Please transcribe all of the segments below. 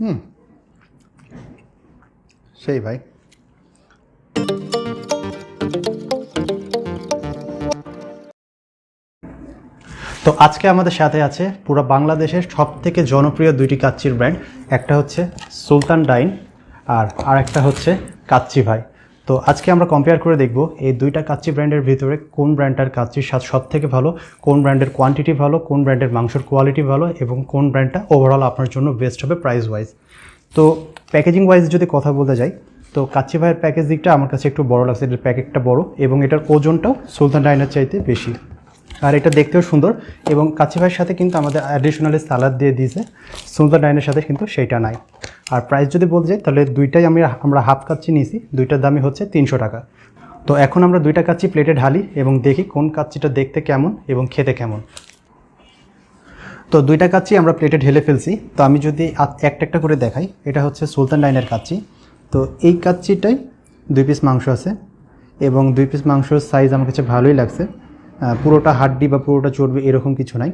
হুম। সেই ভাই। তো আজকে আমাদের সাথে আছে পুরো বাংলাদেশের সব থেকে জনপ্রিয় দুইটি কাচ্চির ব্র্যান্ড। একটা হচ্ছে সুলতান ডাইন আর আরেকটা হচ্ছে কাচ্চি ভাই। তো আজকে আমরা কম্পেয়ার করে দেখব এই দুইটা কাচ্চি ব্র্যান্ডের ভিতরে কোন ব্র্যান্ডটার কাচ্চির স্বাদ সব থেকে ভালো, কোন ব্র্যান্ডের কোয়ান্টিটি ভালো, কোন ব্র্যান্ডের মাংসের কোয়ালিটি ভালো এবং কোন ব্র্যান্ডটা ওভারঅল আপনার জন্য বেস্ট হবে প্রাইস ওয়াইজ তো প্যাকেজিং ওয়াইজ যদি কথা বলতে যাই, তো কাচ্চি ভাইয়ের প্যাকেজিংটা আমার কাছে একটু বড় লাগছে, এটার প্যাকেটটা বড় এবং এটার ওজনটাও সুলতান ডাইনার চাইতে বেশি। আর এটা দেখতেও সুন্দর। এবং কাচ্চি ভাইয়ের সাথে কিন্তু আমাদের অ্যাডিশনালি সালাদ দিয়ে দিয়েছে। সুলতান ডাইনের সাথে কিন্তু সেইটা নাই। আর প্রাইস যদি বলতে যাই, তাহলে দুইটাই আমি আমরা হাফ কাচ্চি নিয়েছি। দুইটার দামই হচ্ছে তিনশো টাকা। তো এখন আমরা দুইটা কাচ্চি প্লেটে ঢালি এবং দেখি কোন কাচ্চিটা দেখতে কেমন এবং খেতে কেমন। তো দুইটা কাচ্চি আমরা প্লেটে ঢেলে ফেলছি। তো আমি যদি একটা একটা করে দেখাই, এটা হচ্ছে সুলতান ডাইনের কাচ্চি। তো এই কাচ্চিটাই দুই পিস মাংস আছে। এবং দুই পিস মাংসর সাইজ আমার কাছে ভালোই লাগছে। পুরোটা হাড্ডি বা পুরোটা চর্বি এরকম কিছু নাই।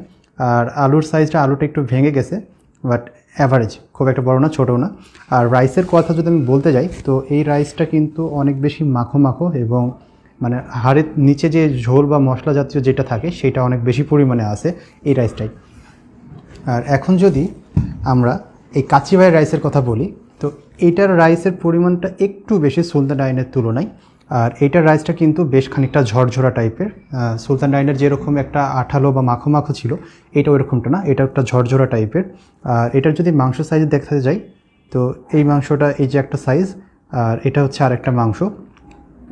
আর আলুর সাইজটা আলুটা একটু ভেঙে গেছে বাট অ্যাভারেজ খুব একটা বড় না ছোটো না। আর রাইসের কথা যদি আমি বলতে যাই, তো এই রাইসটা কিন্তু অনেক বেশি মাখো মাখো এবং মানে হাড়ের নিচে যে ঝোল বা মশলা জাতীয় যেটা থাকে, সেটা অনেক বেশি পরিমাণে আছে এই রাইসটাই আর এখন যদি আমরা এই কাচি ভাই রাইসের কথা বলি, তো এইটার রাইসের পরিমাণটা একটু বেশি সুলতান ডাইনের তুলনায়। আর এইটার রাইসটা কিন্তু বেশ খানিকটা ঝরঝরা টাইপের। সুলতান ডাইনের যেরকম একটা আঠালো বা মাখো মাখো ছিল এটা ওইরকমটা না, এটা একটা ঝরঝরা টাইপের। আর এটার যদি মাংস সাইজ দেখতে যাই, তো এই মাংসটা এই যে একটা সাইজ আর এটা হচ্ছে আর একটা মাংস।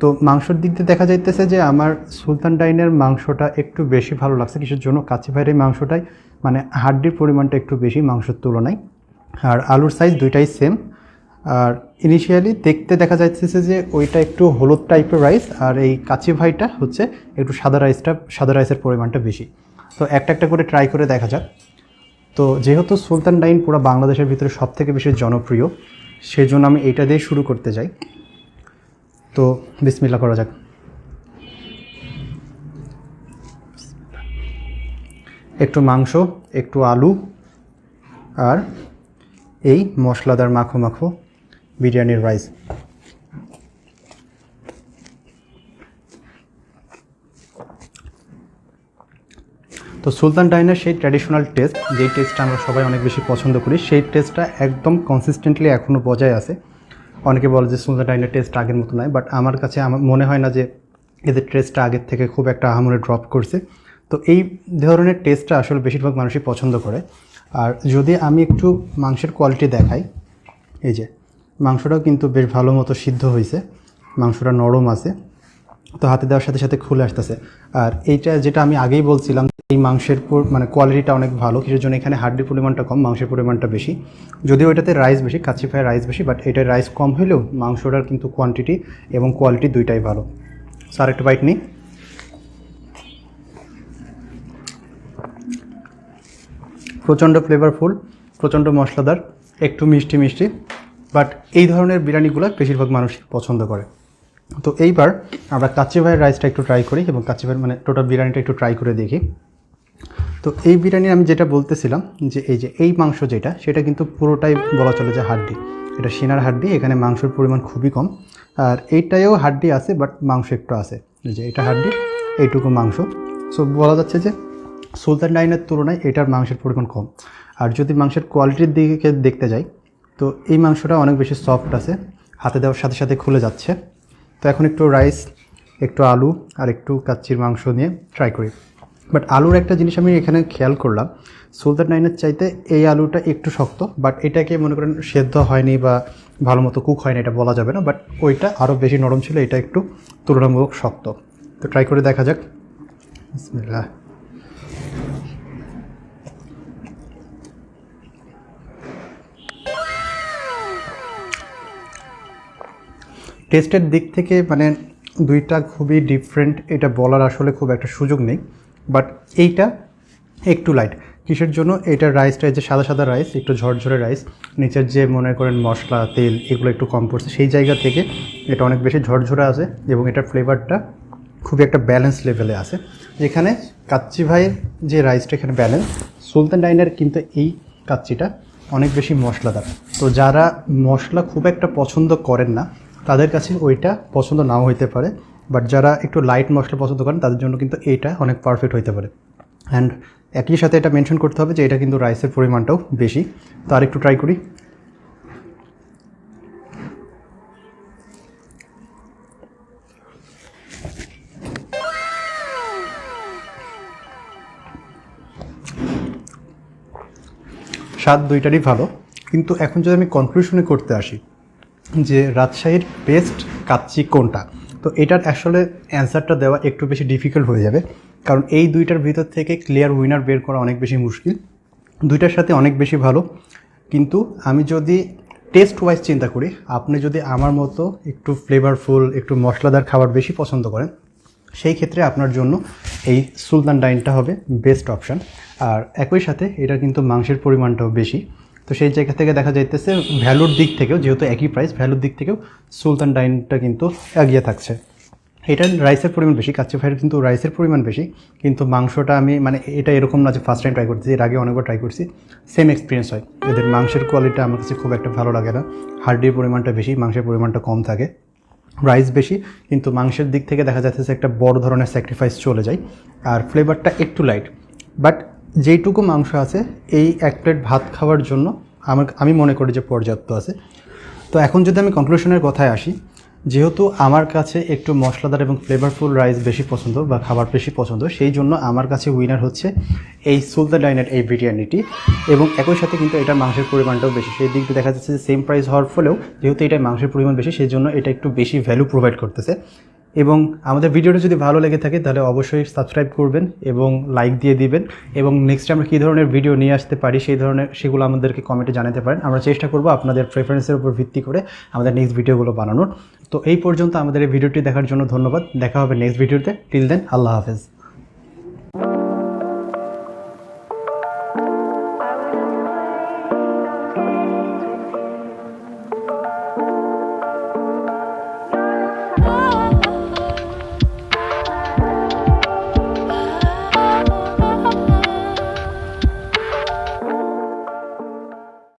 তো মাংসর দিক দিয়ে দেখা যাইতেছে যে আমার সুলতান ডাইনের মাংসটা একটু বেশি ভালো লাগছে কিসের জন্য। কাচি ভাইয়ের মাংসটাই মানে হাড্ডির পরিমাণটা একটু বেশি মাংসের তুলনায়। আর আলুর সাইজ দুইটাই সেম আর ইনিশিয়ালি দেখতে দেখা যাচ্ছে যে ওইটা একটু হলুদ টাইপের রাইস আর এই কাচি ভাইটা হচ্ছে একটু সাদা রাইসটা সাদা রাইসের পরিমাণটা বেশি। তো একটা একটা করে ট্রাই করে দেখা যাক। তো যেহেতু সুলতান ডাইন পুরো বাংলাদেশের ভিতরে সব থেকে বেশি জনপ্রিয় সেই জন্য আমি এইটা দিয়ে শুরু করতে যাই। তো বিসমিল্লা করা যাক। একটু মাংস, একটু আলু, আর এই মশলাদার মাখো মাখো। বিরিয়ানির রাইস তো সুলতান ডাইনের সেই ট্র্যাডিশনাল টেস্ট যেই টেস্টটা আমরা সবাই অনেক বেশি পছন্দ করি, সেই টেস্টটা একদম কনসিস্টেন্টলি এখনও বজায় আছে। অনেকে বলে যে সুলতান ডাইনের টেস্ট আগের মতো নয় বাট আমার কাছে আমার মনে হয় না যে এদের টেস্টটা আগের থেকে খুব একটা আহামরে ড্রপ করছে। তো এই ধরনের টেস্টটা আসলে বেশিরভাগ মানুষই পছন্দ করে। আর যদি আমি একটু মাংসের কোয়ালিটি দেখাই, এই যে মাংসটাও কিন্তু বেশ ভালো মতো সিদ্ধ হয়েছে। মাংসটা নরম আছে। তো হাতে দেওয়ার সাথে সাথে খুলে আসতেছে। আর এইটা যেটা আমি আগেই বলছিলাম, এই মাংসের মানে কোয়ালিটিটা অনেক ভালো কিছুর জন্য এখানে হাড্ডির পরিমাণটা কম, মাংসের পরিমাণটা বেশি। যদিও এটাতে রাইস বেশি, কাচ্চি ফ্রাই রাইস বেশি বাট এটার রাইস কম হলেও মাংসটার কিন্তু কোয়ান্টিটি এবং কোয়ালিটি দুইটাই ভালো। স্যার একটা বাইট নিই। প্রচণ্ড ফ্লেভারফুল প্রচণ্ড মশলাদার, একটু মিষ্টি মিষ্টি। বাট এই ধরনের বিরিয়ানিগুলো বেশিরভাগ মানুষ পছন্দ করে। তো এইবার আমরা কাচ্চি ভাইয়ের রাইসটা একটু ট্রাই করি এবং কাচ্চি ভাইয়ের মানে টোটাল বিরিয়ানিটা একটু ট্রাই করে দেখি। তো এই বিরিয়ানি আমি যেটা বলতেছিলাম যে এই যে এই মাংস যেটা, সেটা কিন্তু পুরোটাই বলা চলে যে হাড্ডি। এটা সিনার হাড্ডি, এখানে মাংসের পরিমাণ খুবই কম। আর এইটায়ও হাড্ডি আছে বাট মাংস একটু আছে। যে এটা হাড্ডি, এইটুকু মাংস। সো বলা যাচ্ছে যে সুলতান ডাইনের তুলনায় এটার মাংসের পরিমাণ কম। আর যদি মাংসের কোয়ালিটির দিকে দেখতে যাই তো এই মাংসটা অনেক বেশি সফট আছে, হাতে দেওয়ার সাথে সাথে খুলে যাচ্ছে। তো এখন একটু রাইস একটু আলু আর একটু কাচ্চির মাংস নিয়ে ট্রাই করি। বাট আলুর একটা জিনিস আমি এখানে খেয়াল করলাম, সুলতান নাইনের চাইতে এই আলুটা একটু শক্ত বাট এটাকে মনে করেন সেদ্ধ হয়নি বা ভালো মতো কুক হয়নি, এটা বলা যাবে না বাট ওইটা আরও বেশি নরম ছিল, এটা একটু তুলনামূলক শক্ত। তো ট্রাই করে দেখা যাক। বিসমিল্লাহ। টেস্টের দিক থেকে মানে দুইটা খুবই ডিফারেন্ট এটা বলার আসলে খুব একটা সুযোগ নেই। বাট এইটা একটু লাইট কিসের জন্য? এটার রাইসটা যে সাদা সাদা রাইস একটু ঝরঝরে রাইস নিচের যে মনে করেন মশলা, তেল, এগুলো একটু কম পড়ছে। সেই জায়গা থেকে এটা অনেক বেশি ঝরঝরে আছে এবং এটার ফ্লেভারটা খুবই একটা ব্যালেন্স লেভেলে আছে। যেখানে কাচ্চি ভাইয়ের যে রাইসটা এখানে ব্যালেন্স সুলতান ডাইনের কিন্তু এই কাচ্চিটা অনেক বেশি মশলাদার। তো যারা মশলা খুব একটা পছন্দ করেন না তাদের কাছে ওইটা পছন্দ নাও হইতে পারে বাট যারা একটু লাইট মশলা পছন্দ করেন, তাদের জন্য কিন্তু এইটা অনেক পারফেক্ট হইতে পারে। অ্যান্ড একই সাথে এটা মেনশন করতে হবে যে এটা কিন্তু রাইসের পরিমাণটাও বেশি। তো আর একটু ট্রাই করি। স্বাদ দুইটারই ভালো। কিন্তু এখন যদি আমি কনক্লুশনে করতে আসি যে রাজশাহীর বেস্ট কাচ্চি কোনটা? তো এটার আসলে অ্যান্সারটা দেওয়া একটু বেশি ডিফিকাল্ট হয়ে যাবে। কারণ এই দুইটার ভিতর থেকে ক্লিয়ার উইনার বের করা অনেক বেশি মুশকিল। দুইটার সাথে অনেক বেশি ভালো। কিন্তু আমি যদি টেস্ট ওয়াইজ চিন্তা করি, আপনি যদি আমার মতো একটু ফ্লেভারফুল একটু মশলাদার খাবার বেশি পছন্দ করেন, সেই ক্ষেত্রে আপনার জন্য এই সুলতান ডাইনটা হবে বেস্ট অপশান আর একই সাথে এটা কিন্তু মাংসের পরিমাণটাও বেশি। তো সেই জায়গা থেকে দেখা যাইতেছে ভ্যালুর দিক থেকেও, যেহেতু একই প্রাইস ভ্যালুর দিক থেকেও সুলতান ডাইনটা কিন্তু এগিয়ে থাকছে। এটার রাইসের পরিমাণ বেশি, কাচ্চি ফ্রাইয়ের কিন্তু রাইসের পরিমাণ বেশি, কিন্তু মাংসটা আমি মানে এটা এরকম না যে ফার্স্ট টাইম ট্রাই করতেছি, এর আগে অনেকবার ট্রাই করছি সেম এক্সপিরিয়েন্স হয়। এদের মাংসের কোয়ালিটি আমার কাছে খুব একটা ভালো লাগে না। হার্ডির পরিমাণটা বেশি, মাংসের পরিমাণটা কম থাকে। রাইস বেশি, কিন্তু মাংসের দিক থেকে দেখা যাচ্ছে একটা বড় ধরনের স্যাক্রিফাইস চলে যায়, আর ফ্লেভারটা একটু লাইট বাট যেইটুকু মাংস আছে, এই এক প্লেট ভাত খাওয়ার জন্য আমার, আমি মনে করি যে পর্যাপ্ত আছে। তো এখন যদি আমি কনক্লুশনের কথায় আসি, যেহেতু আমার কাছে একটু মশলাদার এবং ফ্লেভারফুল রাইস বেশি পছন্দ বা খাবার বেশি পছন্দ, সেই জন্য আমার কাছে উইনার হচ্ছে এই সুলতান ডাইনের এই বিরিয়ানিটি। এবং একই সাথে কিন্তু এটার মাংসের পরিমাণটাও বেশি। সেই দিক দিয়ে দেখা যাচ্ছে যে সেম প্রাইস হওয়ার ফলেও যেহেতু এটা মাংসের পরিমাণ বেশি, সেই জন্য এটা একটু বেশি ভ্যালু প্রোভাইড করতেছে। এবং আমাদের ভিডিওটা যদি ভালো লেগে থাকে, তাহলে অবশ্যই সাবস্ক্রাইব করবেন এবং লাইক দিয়ে দিবেন। এবং নেক্সট আমরা কী ধরনের ভিডিও নিয়ে আসতে পারি, সেই ধরনের, সেগুলো আমাদেরকে কমেন্টে জানাতে পারেন। আমরা চেষ্টা করব আপনাদের প্রেফারেন্সের উপর ভিত্তি করে আমাদের নেক্সট ভিডিওগুলো বানানোর। তো এই পর্যন্ত আমাদের এই ভিডিওটি দেখার জন্য ধন্যবাদ। দেখা হবে নেক্সট ভিডিওতে টিল দেন আল্লাহ হাফেজ।